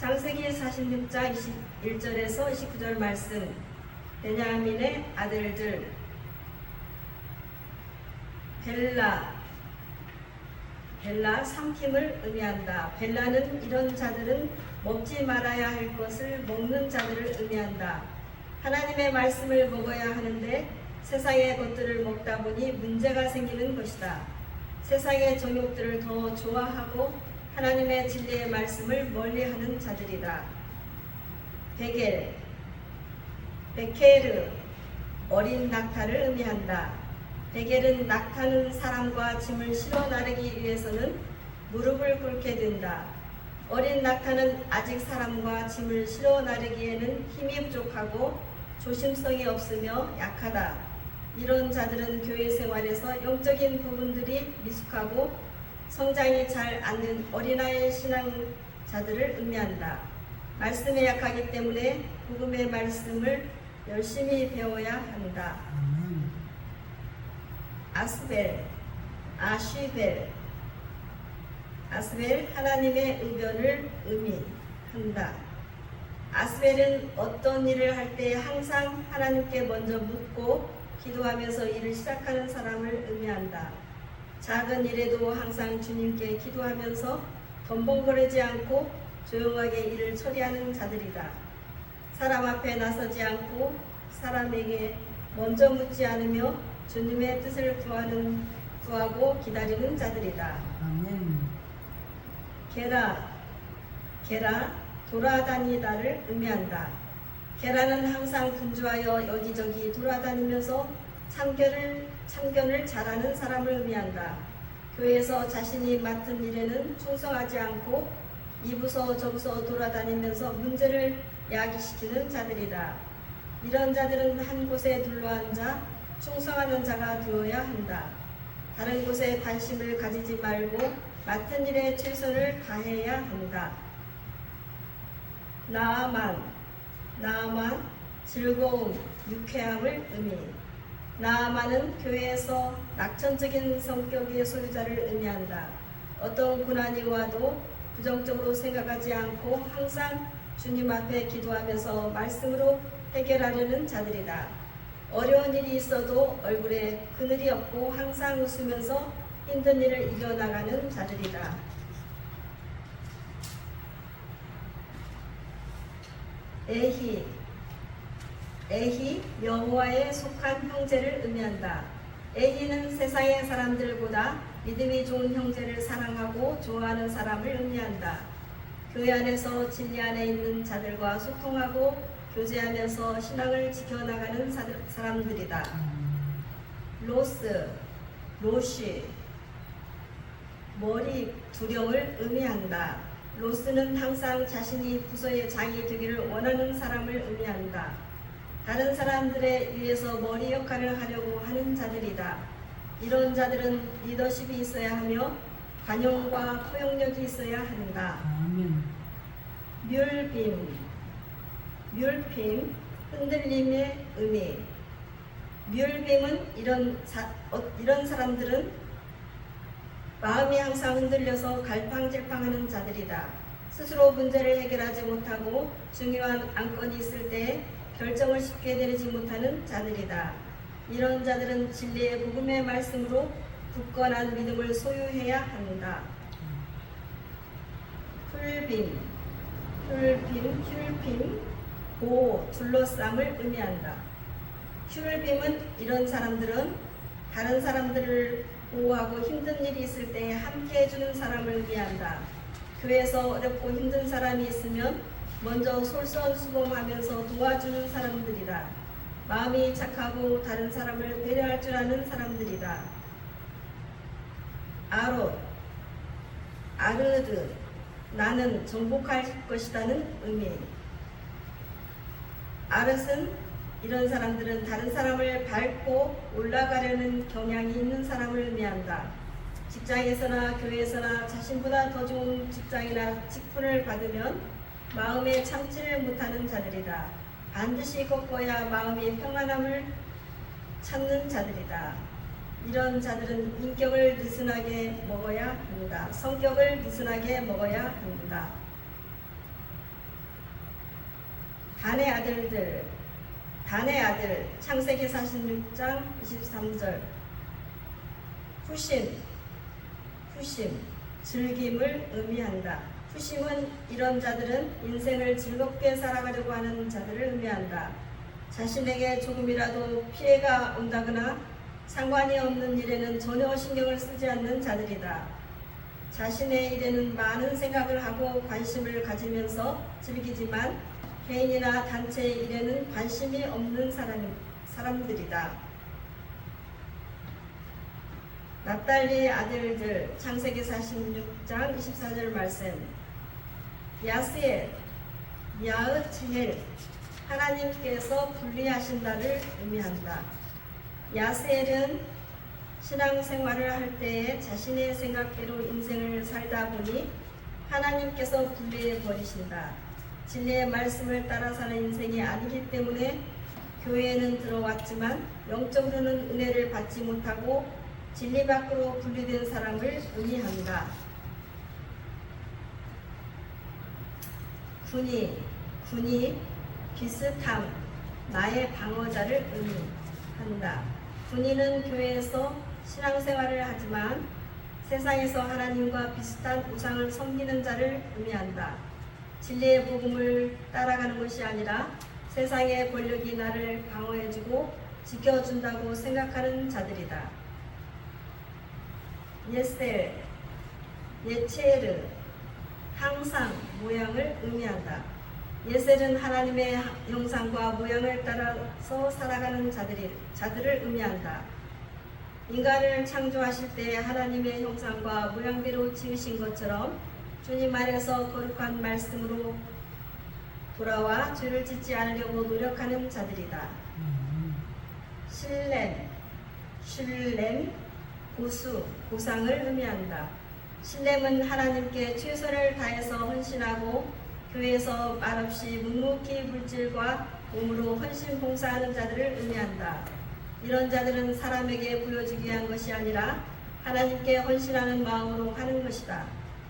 창세기 46장 21절에서 29절 말씀 베냐민의 아들들 벨라 벨라 삼킴을 의미한다. 벨라는 이런 자들은 먹지 말아야 할 것을 먹는 자들을 의미한다. 하나님의 말씀을 먹어야 하는데 세상의 것들을 먹다 보니 문제가 생기는 것이다. 세상의 정욕들을 더 좋아하고 하나님의 진리의 말씀을 멀리하는 자들이다. 베겔, 베케르, 어린 낙타를 의미한다. 베겔은 낙타는 사람과 짐을 실어 나르기 위해서는 무릎을 꿇게 된다. 어린 낙타는 아직 사람과 짐을 실어 나르기에는 힘이 부족하고 조심성이 없으며 약하다. 이런 자들은 교회 생활에서 영적인 부분들이 미숙하고 성장이 잘 않는 어린아이 신앙자들을 의미한다. 말씀에 약하기 때문에 복음의 말씀을 열심히 배워야 한다. 아스벨, 아쉬벨, 아스벨 하나님의 의변을 의미한다. 아스벨은 어떤 일을 할 때 항상 하나님께 먼저 묻고 기도하면서 일을 시작하는 사람을 의미한다. 작은 일에도 항상 주님께 기도하면서 덤벙거리지 않고 조용하게 일을 처리하는 자들이다. 사람 앞에 나서지 않고 사람에게 먼저 묻지 않으며 주님의 뜻을 구하는 구하고 기다리는 자들이다. 아멘. 게라 게라 돌아다니다를 의미한다. 게라는 항상 분주하여 여기저기 돌아다니면서 참견을 참견을 잘하는 사람을 의미한다. 교회에서 자신이 맡은 일에는 충성하지 않고 이부서 저부서 돌아다니면서 문제를 야기시키는 자들이다. 이런 자들은 한 곳에 둘러앉아 충성하는 자가 되어야 한다. 다른 곳에 관심을 가지지 말고 맡은 일에 최선을 다해야 한다. 나아만, 나아만, 즐거움, 유쾌함을 의미. 나아만은 교회에서 낙천적인 성격의 소유자를 의미한다. 어떤 고난이 와도 부정적으로 생각하지 않고 항상 주님 앞에 기도하면서 말씀으로 해결하려는 자들이다. 어려운 일이 있어도 얼굴에 그늘이 없고 항상 웃으면서 힘든 일을 이겨나가는 자들이다. 에히 에히 여호와에 속한 형제를 의미한다. 에히는 세상의 사람들보다 믿음이 좋은 형제를 사랑하고 좋아하는 사람을 의미한다. 교회 안에서 진리 안에 있는 자들과 소통하고 교제하면서 신앙을 지켜나가는 사- 사람들이다. 로스, 로시, 머리 두령을 의미한다. 로스는 항상 자신이 부서의 장이 되기를 원하는 사람을 의미한다. 다른 사람들에 의해서 머리 역할을 하려고 하는 자들이다. 이런 자들은 리더십이 있어야 하며 관용과 포용력이 있어야 한다. 아멘. 뮬빔, 뮬빔, 흔들림의 의미. 뮬빔은 이런 사, 어, 이런 사람들은 마음이 항상 흔들려서 갈팡질팡하는 자들이다. 스스로 문제를 해결하지 못하고 중요한 안건이 있을 때 결정을 쉽게 내리지 못하는 자들이다. 이런 자들은 진리의 복음의 말씀으로 굳건한 믿음을 소유해야 한다. 풀빔, 큐를빔, 큐를빔, 보호, 둘러쌈을 의미한다. 큐를빔은 이런 사람들은 다른 사람들을 보호하고 힘든 일이 있을 때 함께 해주는 사람을 의미한다. 교회에서 어렵고 힘든 사람이 있으면 먼저 솔선수범하면서 도와주는 사람들이다. 마음이 착하고 다른 사람을 배려할 줄 아는 사람들이다. 아롯, 아르드, 나는 정복할 것이라는 의미. 아릇은 이런 사람들은 다른 사람을 밟고 올라가려는 경향이 있는 사람을 의미한다. 직장에서나 교회에서나 자신보다 더 좋은 직장이나 직분을 받으면 마음에 참지를 못하는 자들이다. 반드시 꺾어야 마음이 평안함을 찾는 자들이다. 이런 자들은 인격을 느슨하게 먹어야 한다. 성격을 느슨하게 먹어야 한다. 단의 아들들 단의 아들 창세기 46장 23절 후심 후심 즐김을 의미한다. 후심은 이런 자들은 인생을 즐겁게 살아가려고 하는 자들을 의미한다. 자신에게 조금이라도 피해가 온다거나 상관이 없는 일에는 전혀 신경을 쓰지 않는 자들이다. 자신의 일에는 많은 생각을 하고 관심을 가지면서 즐기지만 개인이나 단체의 일에는 관심이 없는 사람, 사람들이다. 납달리 아들들 창세기 46장 24절 말씀 야스엘 야흐치헬 하나님께서 분리하신다를 의미한다. 야스엘은 신앙생활을 할 때에 자신의 생각대로 인생을 살다 보니 하나님께서 분리해 버리신다. 진리의 말씀을 따라 사는 인생이 아니기 때문에 교회에는 들어왔지만 영적으로는 은혜를 받지 못하고 진리 밖으로 분리된 사람을 의미한다. 군이, 군이 비슷함, 나의 방어자를 의미한다. 군인은 교회에서 신앙생활을 하지만 세상에서 하나님과 비슷한 우상을 섬기는 자를 의미한다. 진리의 복음을 따라가는 것이 아니라 세상의 권력이 나를 방어해주고 지켜준다고 생각하는 자들이다. 예셀, 예체르, 항상 모양을 의미한다. 예셀은 하나님의 형상과 모양을 따라서 살아가는 자들이, 자들을 의미한다. 인간을 창조하실 때 하나님의 형상과 모양대로 지으신 것처럼 주님 안에서 거룩한 말씀으로 돌아와 죄를 짓지 않으려고 노력하는 자들이다. 신렘, 신렘, 고수, 보상을 의미한다. 신렘은 하나님께 최선을 다해서 헌신하고 교회에서 말없이 묵묵히 물질과 몸으로 헌신 봉사하는 자들을 의미한다. 이런 자들은 사람에게 보여주기 위한 것이 아니라 하나님께 헌신하는 마음으로 하는 것이다.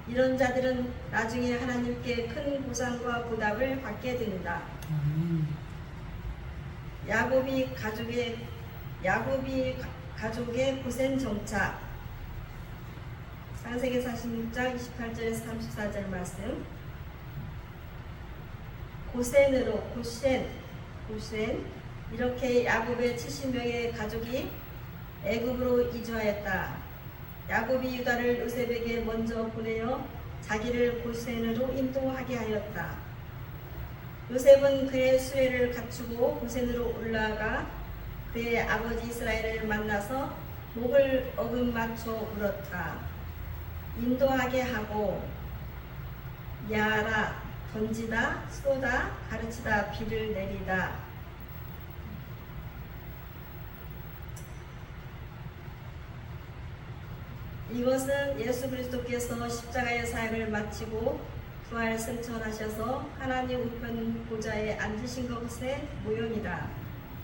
이런 자들은 나중에 하나님께 큰 보상과 보답을 받게 된다. 야곱이 가족의 야곱이 가- 가족의 고센 정착 창세기 46장 28절에서 34절 말씀 고센으로 고센 고센 이렇게 야곱의 70명의 가족이 애굽으로 이주하였다. 야곱이 유다를 요셉에게 먼저 보내어 자기를 고센으로 인도하게 하였다. 요셉은 그의 수혜를 갖추고 고센으로 올라가 그의 아버지 이스라엘을 만나서 목을 어긋 맞춰 물었다. 인도하게 하고 야라 던지다 쏘다 가르치다 비를 내리다 이것은 예수 그리스도께서 십자가의 사역을 마치고 부활 승천하셔서 하나님 우편 보좌에 앉으신 것의 모형이다.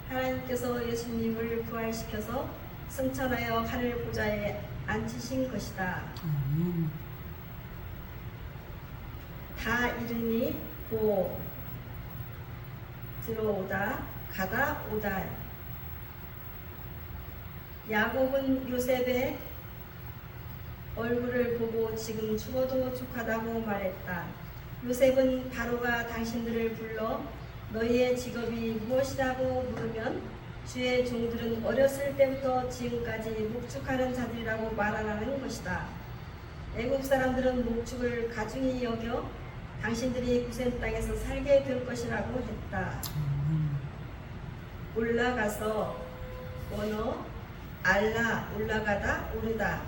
하나님께서 예수님을 부활시켜서 승천하여 하늘 보좌에 앉히신 것이다. 다 이르니 고 들어오다 가다 오다 야곱은 요셉의 얼굴을 보고 지금 죽어도 족하다고 말했다. 요셉은 바로가 당신들을 불러 너희의 직업이 무엇이라고 물으면 주의 종들은 어렸을 때부터 지금까지 목축하는 자들이라고 말하라는 것이다. 애국 사람들은 목축을 가중히 여겨 당신들이 구센 땅에서 살게 될 것이라고 했다. 올라가서 언어 알라 올라가다 오르다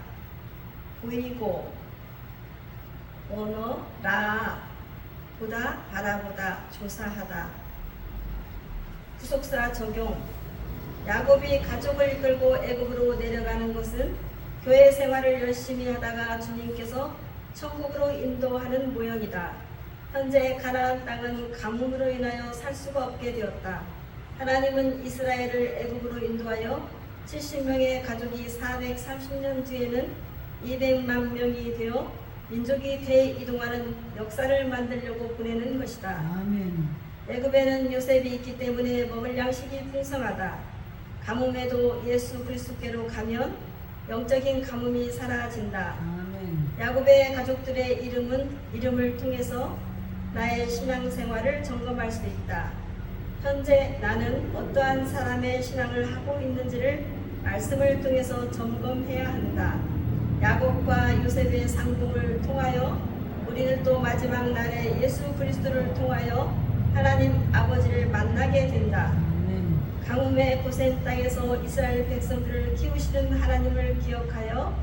보이고 언어 라 보다 바라보다 조사하다 후속사 적용 야곱이 가족을 이끌고 애굽으로 내려가는 것은 교회 생활을 열심히 하다가 주님께서 천국으로 인도하는 모형이다. 현재 가나안 땅은 가뭄으로 인하여 살 수가 없게 되었다. 하나님은 이스라엘을 애굽으로 인도하여 70명의 가족이 430년 뒤에는 200만 명이 되어 민족이 대이동하는 역사를 만들려고 보내는 것이다. 아멘. 애굽에는 요셉이 있기 때문에 먹을 양식이 풍성하다. 가뭄에도 예수 그리스도께로 가면 영적인 가뭄이 사라진다. 아멘. 야곱의 가족들의 이름은 이름을 통해서 나의 신앙생활을 점검할 수 있다. 현재 나는 어떠한 사람의 신앙을 하고 있는지를 말씀을 통해서 점검해야 한다. 야곱과 요셉의 상봉을 통하여 우리는 또 마지막 날에 예수 그리스도를 통하여 하나님 아버지를 만나게 된다. 가뭄의 고센 땅에서 이스라엘 백성들을 키우시는 하나님을 기억하여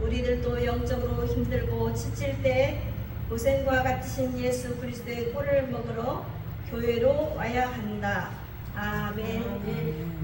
우리들도 영적으로 힘들고 지칠 때 고센과 같으신 예수 그리스도의 꼴을 먹으러 교회로 와야 한다. 아멘. 아멘.